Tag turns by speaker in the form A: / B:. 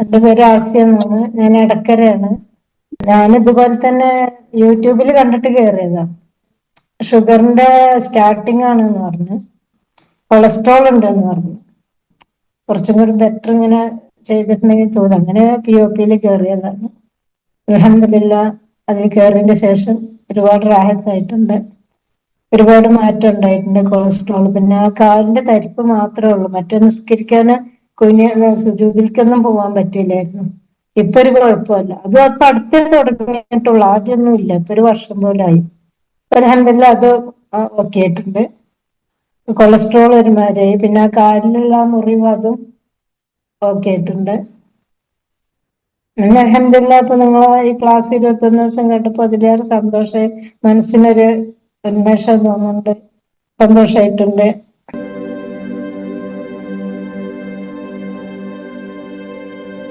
A: എന്റെ പേര് ആസിയ എന്നാണ് ഞാൻ ഇടക്കരയാണ് ഞാൻ ഇതുപോലെ തന്നെ യൂട്യൂബിൽ കണ്ടിട്ട് കയറിയതാ ഷുഗറിന്റെ സ്റ്റാർട്ടിംഗ് ആണെന്ന് പറഞ്ഞു. കൊളസ്ട്രോൾ ഉണ്ട് എന്ന് പറഞ്ഞു. കുറച്ചും കൂടി ബെറ്റർ ഇങ്ങനെ ചെയ്തിട്ടുണ്ടെങ്കിൽ തോന്നുന്നു അങ്ങനെ പി ഒ പിയിൽ കയറിയതാണ് അലഹമില്ല അതിൽ കയറിയതിന് ശേഷം ഒരുപാട് റാഹത്തായിട്ടുണ്ട്. ഒരുപാട് മാറ്റം ഉണ്ടായിട്ടുണ്ട് കൊളസ്ട്രോൾ. പിന്നെ ആ കാലിന്റെ തരിപ്പ് മാത്രമേ ഉള്ളൂ. മറ്റേ നിസ്കരിക്കാൻ കുഞ്ഞ് സുജൂതിക്കൊന്നും പോവാൻ പറ്റില്ലായിരുന്നു. ഇപ്പൊ ഒരു കുഴപ്പമില്ല. അത് അപ്പൊ അടുത്ത് തുടങ്ങിയിട്ടുള്ളു. ആദ്യമൊന്നും ഇല്ല. ഇപ്പൊ ഒരു വർഷം പോലെ ആയി. അലഹമില്ല അത് ഓക്കെ ആയിട്ടുണ്ട്. കൊളസ്ട്രോൾ ഒരുമാതിരി പിന്നെ ആ കാലിലുള്ള മുറിവ് അതും ഓക്കെ ആയിട്ടുണ്ട്. പിന്നെ അലഹമില്ല ഇപ്പൊ നിങ്ങൾ ഈ ക്ലാസ് ഇരുപത്തൊന്ന് ദിവസം കേട്ടപ്പോ അതിലേറെ സന്തോഷമായി. മനസ്സിനൊരു ഉന്മേഷം തോന്നുന്നുണ്ട്. സന്തോഷമായിട്ടുണ്ട്